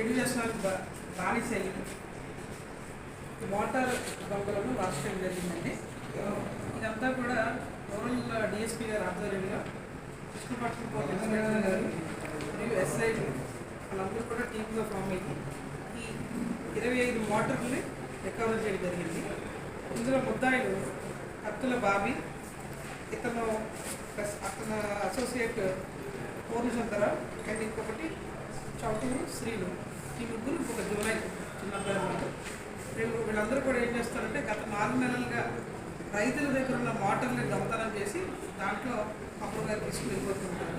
Schedule చేస్తున్నారు బా motor దొంగలను రాష్ట్రం జరిగిందండి. ఇదంతా కూడా రూరల్ డిఎస్పీ గారు ఆధ్వర్యంలో కృష్ణపట్నం పోలీస్ ఇన్స్పెక్టర్ గారు మరియు ఎస్ఐ వాళ్ళందరూ కూడా టీమ్గా ఫామ్ అయ్యి ఈ ఇరవై ఐదు మోటార్లని రికవర్ చేయడం జరిగింది. ఇందులో ముద్దాయిలు అత్తుల బాబీ ఇతను అతను అసోసియేట్ పూర్ణచంద్రరావు అండ్ ఇంకొకటి చౌటూరు శ్రీలు ఈ ముగ్గురు ఒక జూలై చిన్న అబ్బాయి వీళ్ళు వీళ్ళందరూ కూడా ఏం చేస్తారంటే గత నాలుగు నెలలుగా రైతుల దగ్గర ఉన్న మోటార్ని దొంగతనం చేసి దాంట్లో అప్పుడు గారు తీసుకుని వెళ్ళిపోతుంటారు.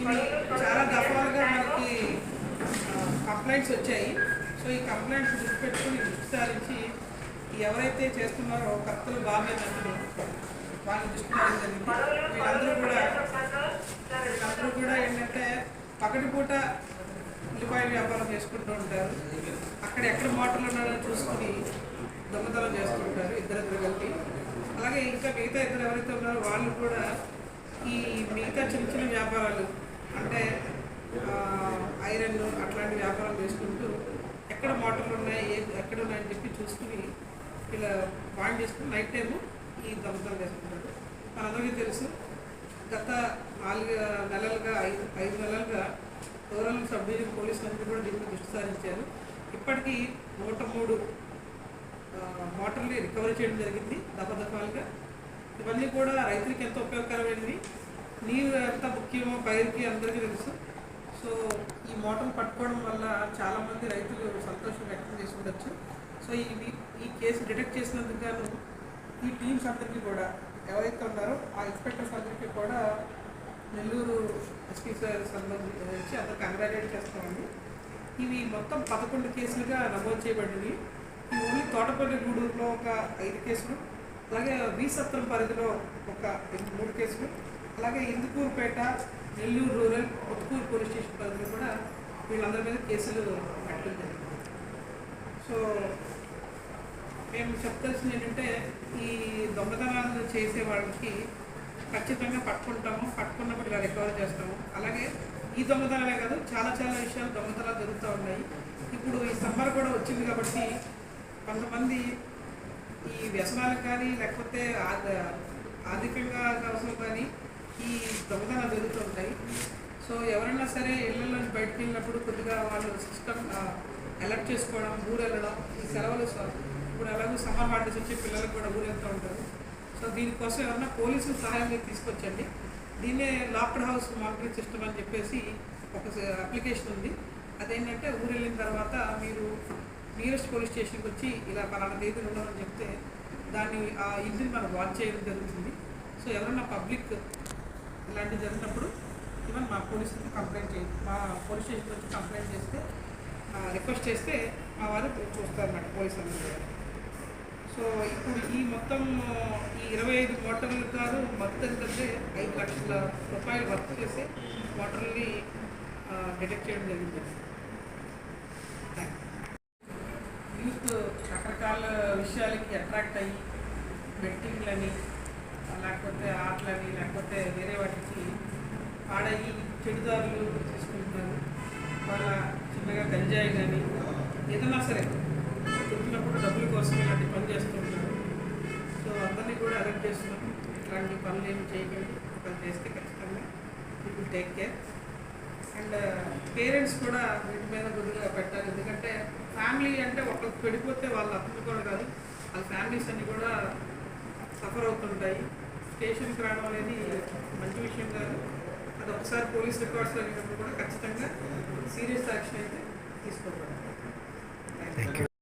ఇవి చాలా దఫాలుగా మనకి కంప్లైంట్స్ వచ్చాయి. సో ఈ కంప్లైంట్స్ గుర్తుపెట్టుకుని విస్తారించి ఎవరైతే చేస్తున్నారో కత్తులు బాగా నన్ను వాళ్ళని దృష్టి జరిగింది? వీళ్ళందరూ కూడా వీళ్ళందరూ కూడా ఏంటంటే పగటిపూట ఉల్లిపాయల వ్యాపారం చేసుకుంటూ ఉంటారు. అక్కడ ఎక్కడ మోటార్లు ఉన్నారో చూసుకుని దొంగతనం చేస్తుంటారు ఇద్దరిద్దరు కలిపి. అలాగే ఇంకా మిగతా ఇద్దరు ఎవరైతే ఉన్నారో వాళ్ళు కూడా ఈ మిగతా చిన్న చిన్న వ్యాపారాలు అంటే ఐరన్ అట్లాంటి వ్యాపారాలు చేసుకుంటూ ఎక్కడ మోటార్లు ఉన్నాయి ఏ ఎక్కడ ఉన్నాయని చెప్పి చూసుకుని ఇలా బాండ్ చేసుకుని నైట్ టైము ఈ దొంగతనం చేసుకుంటారు. మనందరికీ తెలుసు గత నాలుగు నెలలుగా ఐదు ఐదు నెలలుగా రూరల్ సబ్ డివిజన్ పోలీసులు అందరూ కూడా దీని దృష్టి సారించారు. ఇప్పటికీ నూట మూడు మోటార్లు రికవరీ చేయడం జరిగింది దఫాదఫాలుగా ఇవన్నీ కూడా రైతులకి ఎంతో ఉపయోగకరమైనవి. నీరు ఎంత ముఖ్యమో పైరుకి అందరికీ తెలుసు. సో ఈ మోటార్లు పట్టుకోవడం వల్ల చాలామంది రైతులు సంతోషం వ్యక్తం చేసుకోవచ్చు సో ఈ ఈ కేసు డిటెక్ట్ చేసినందుకు గాను ఈ టీమ్స్ అందరికీ కూడా ఎవరైతే ఉన్నారో ఆ ఇన్స్పెక్టర్స్ అందరికీ కూడా నెల్లూరు ఎస్పీ సార్ సంబంధించి అందరు కంగ్రాచులేట్ చేస్తామండి ఇవి మొత్తం పదకొండు కేసులుగా నమోదు చేయబడినవి. ఈ ఓన్లీ తోటపల్లి గూడూరులో ఒక ఐదు కేసులు అలాగే వి సత్రం పరిధిలో ఒక మూడు కేసులు అలాగే Indukurupeta Nellore rural Utkur police station పరిధిలో కూడా వీళ్ళందరి మీద కేసులు పెట్టడం జరిగింది. సో మేము చెప్పదలసింది ఏంటంటే ఈ దొంగతనాలు చేసే వాళ్ళకి ఖచ్చితంగా పట్టుకుంటాము పట్టుకున్నప్పుడు ఇలా రికవర్ చేస్తాము. అలాగే ఈ దొంగతనమే కాదు చాలా చాలా విషయాలు దొంగతనాలు జరుగుతూ ఉన్నాయి. ఇప్పుడు ఈ సమ్మర్ కూడా వచ్చింది కాబట్టి కొంతమంది ఈ వ్యసనాలకు కానీ లేకపోతే ఆర్థికంగా అవసరం కానీ ఈ దొంగతనాలు జరుగుతుంటాయి సో ఎవరైనా సరే ఇళ్ళలో బయటకు వెళ్ళినప్పుడు కొద్దిగా వాళ్ళు సిస్టమ్ అలర్ట్ చేసుకోవడం ఊరు వెళ్ళడం ఈ సెలవులు ఇప్పుడు ఎలాగో సమ్మర్ హాలిడేస్ వచ్చి పిల్లలకు కూడా ఊరు వెళ్తూ ఉంటారు. సో దీనికోసం ఎవరన్నా పోలీసుల సహాయం మీరు తీసుకొచ్చండి. దీన్నే లాక్డ్ హౌస్ మానిటరింగ్ సిస్టమ్ అని చెప్పేసి ఒక అప్లికేషన్ ఉంది. అదేంటంటే ఊరు వెళ్ళిన తర్వాత మీరు నియరెస్ట్ పోలీస్ స్టేషన్కి వచ్చి ఇలా పలానా తేదీలు ఉన్నారని చెప్తే దాన్ని ఆ ఇంటిని మనం వాచ్ చేయడం జరుగుతుంది. సో ఎవరైనా పబ్లిక్ ఇలాంటివి జరిగినప్పుడు ఈవెన్ మా పోలీసులకి కంప్లైంట్ చేయ మా పోలీస్ స్టేషన్కి వచ్చి కంప్లైంట్ చేస్తే రిక్వెస్ట్ చేస్తే మా వారు చూస్తారు అన్నమాట పోలీస్ అందరూ సో ఇప్పుడు ఈ మొత్తం ఈ ఇరవై ఐదు మోటార్లు కాదు మొత్తం ఏంటంటే ఐదు లక్షల రూపాయలు వర్క్ చేసి మోటార్ని డిటెక్ట్ చేయడం జరిగింది. యూత్ రకరకాల విషయాలకి అట్రాక్ట్ అయ్యి బెట్టింగ్లని లేకపోతే ఆటలని లేకపోతే వేరే వాటికి పాడయ్యి చెడుదారులు తీసుకుంటున్నారు. వాళ్ళ చిన్నగా గంజాయి కానీ ఏదైనా సరే. దొరికినప్పుడు డబ్బుల కోసం ఇలాంటి పని చేస్తుంటారు. సో అందరినీ కూడా అలర్ట్ చేస్తున్నాం. ఇలాంటి పనులు ఏమి చేయకండి. పని చేస్తే ఖచ్చితంగా people take care and uh, parents కూడా వీటి మీద గుర్తుగా పెట్టాలి. ఎందుకంటే ఫ్యామిలీ అంటే ఒకరికి పెడిపోతే వాళ్ళు అర్థం కూడా కాదు. వాళ్ళ ఫ్యామిలీస్ అన్నీ కూడా సఫర్ అవుతుంటాయి. స్టేషన్కి రావడం అనేది మంచి విషయం కాదు. అది ఒకసారి పోలీస్ రికార్డ్స్ జరిగినప్పుడు కూడా ఖచ్చితంగా సీరియస్ యాక్షన్ అయితే తీసుకోవాలి థ్యాంక్ యూ